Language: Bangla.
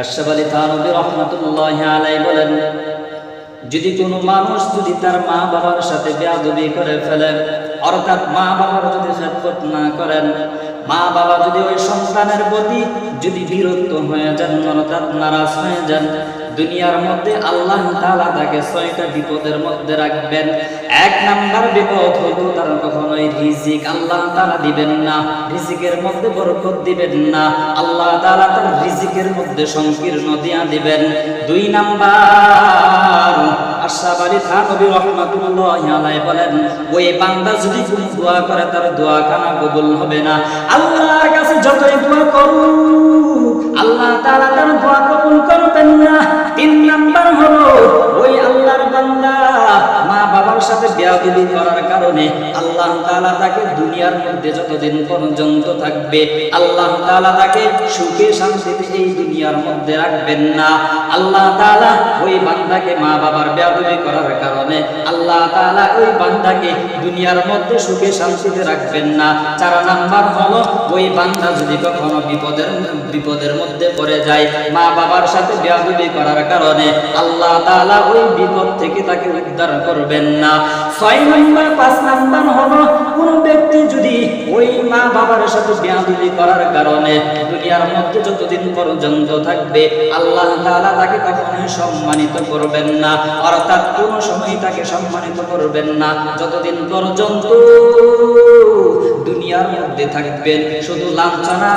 আশরাফ আলী থানবী রহমতুল্লাহ আলাই বলেন, যদি কোনো মানুষ যদি তার মা বাবার সাথে বেয়াদবি করে ফেলেন অর্থাৎ মা বাবার যদি খেদমত না করেন মা বাবা যদি ওই সন্তানের প্রতি যদি বিরক্ত হয়ে যান, অর্থাৎ নারাজ হয়ে যান দুনিয়ার মধ্যে আল্লাহ তাআলা তাকে ছয়টা বিপদের মধ্যে রাখবেন। এক নাম্বার বিপদ হলো তার কখনোই রিজিক আল্লাহ তাআলা দিবেন না। রিজিকের মধ্যে বরকত দিবেন না। আল্লাহ তাআলা তার রিজিকের মধ্যে সংকীর্ণ দিয়া দিবেন। দুই নাম্বার আল্লাহ তাআলা তার দোয়া কবুল করবেন সাথে বেয়াদবি করার কারণে আল্লাহ তাআলা তাকে দুনিয়ার মধ্যে যতদিন পর্যন্ত থাকবে, আল্লাহ তাআলা তাকে সুখে শান্তিতে এই দুনিয়ার মধ্যে রাখবেন না। আল্লাহ তাআলা ওই বান্দাকে মা বাবার বেয়াদবি করার কারণে আল্লাহ তাআলা ওই বান্দাকে দুনিয়ার মধ্যে সুখে শান্তিতে রাখবেন না। চার নাম্বার ওই বান্দা যদি কখনো বিপদের বিপদের মধ্যে পড়ে যায় মা বাবার সাথে বেয়াদবি করার কারণে আল্লাহ তাআলা ওই বিপদ থেকে তাকে উদ্ধার করবেন না। ছয় নাম্বার, পাঁচ নাম্বার হলো, কোন ব্যক্তি যদি ওই মা বাবার সাথে বেয়াদবি করার কারণে দুনিয়ার মধ্যে যতদিন পর্যন্ত থাকবে, আল্লাহ তাআলা তাকে কখনোই সম্মানিত করবেন না। অর্থাৎ কোন সময় তাকে সম্মানিত করবেন না। যতদিন পর্যন্ত দুনিয়ার মধ্যে থাকবেন। শুধু লাঞ্ছনা